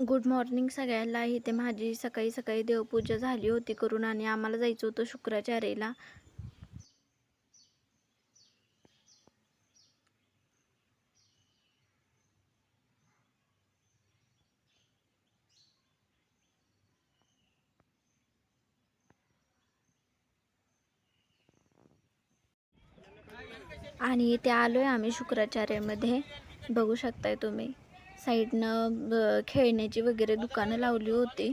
Good morning सगळ्यांना इथे माझी सकाळी सकाळी देवपूजा झाली होती करून आणि आम्हाला जायचं होतं शुक्राचार्याला. आणि इथे आलोय आम्ही शुक्राचार्यामध्ये. बघू शकताय तुम्ही. साईडनं ब- खेळण्याची वगैरे दुकानं लावली होती.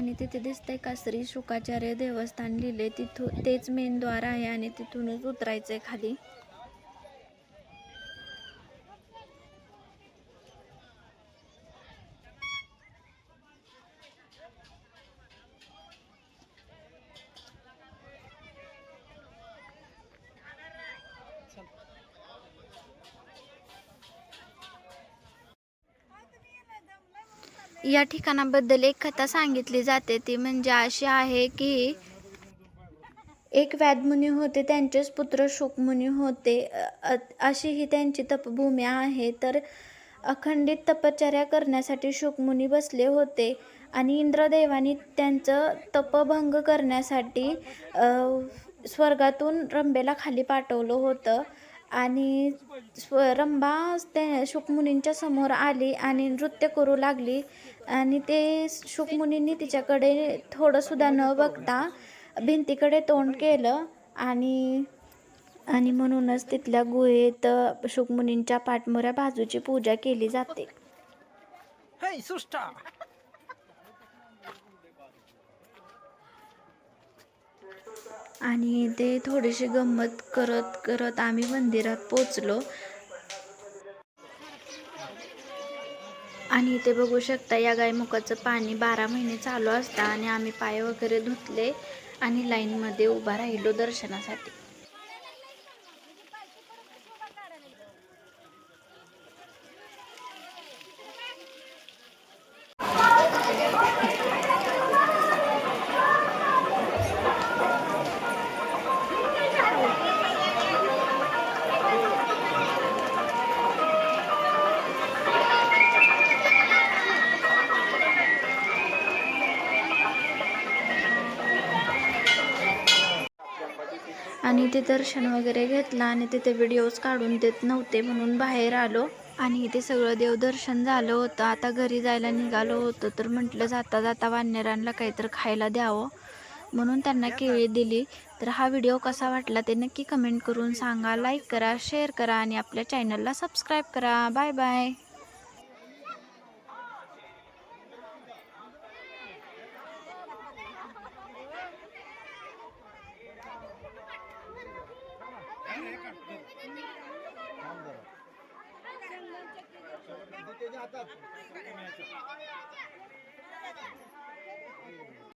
आणि तिथे दिसतंय का श्री शुकाचार्य देवस्थान लिहिले तिथून तेच मेन द्वार आहे आणि तिथूनच उतरायचंय खाली. या ठिकाणाबद्दल एक कथा सांगितली जाते. ती म्हणजे अशी आहे की एक व्याधमुनी होते त्यांचेच पुत्र शोकमुनी होते. अशी ही त्यांची तपभूमी आहे. तर अखंडित तपश्चर्या करण्यासाठी शोकमुनी बसले होते आणि इंद्रदेवानी त्यांचं तपभंग करण्यासाठी स्वर्गातून रंबेला खाली पाठवलं होतं. आणि स्व रंभा त्या शुकमुनींच्या समोर आली आणि नृत्य करू लागली. आणि ते शुकमुनींनी तिच्याकडे थोडंसुद्धा न बघता भिंतीकडे तोंड केलं आणि आणि म्हणूनच तिथल्या गुहेत शुकमुनींच्या पाठमोऱ्या बाजूची पूजा केली जाते. आणि ते थोडीशी गंमत करत करत आम्ही मंदिरात पोचलो आणि इथे बघू शकता या गायमुखाचं पाणी बारा महिने चालू असतं आणि आम्ही पाय वगैरे धुतले आणि लाईनमध्ये उभा राहिलो दर्शनासाठी. आणि ते दर्शन वगैरे घेतलं आणि तिथे व्हिडिओज काढून देत नव्हते म्हणून बाहेर आलो. आणि इथे सगळं देवदर्शन झालं होतं. आता घरी जायला निघालो होतो तर म्हटलं जाता जाता वानरांना काहीतरी खायला द्यावं म्हणून त्यांना केळी दिली. तर हा व्हिडिओ कसा वाटला ते नक्की कमेंट करून सांगा. लाईक करा शेअर करा आणि आपल्या चॅनलला सबस्क्राईब करा. बाय बाय हातात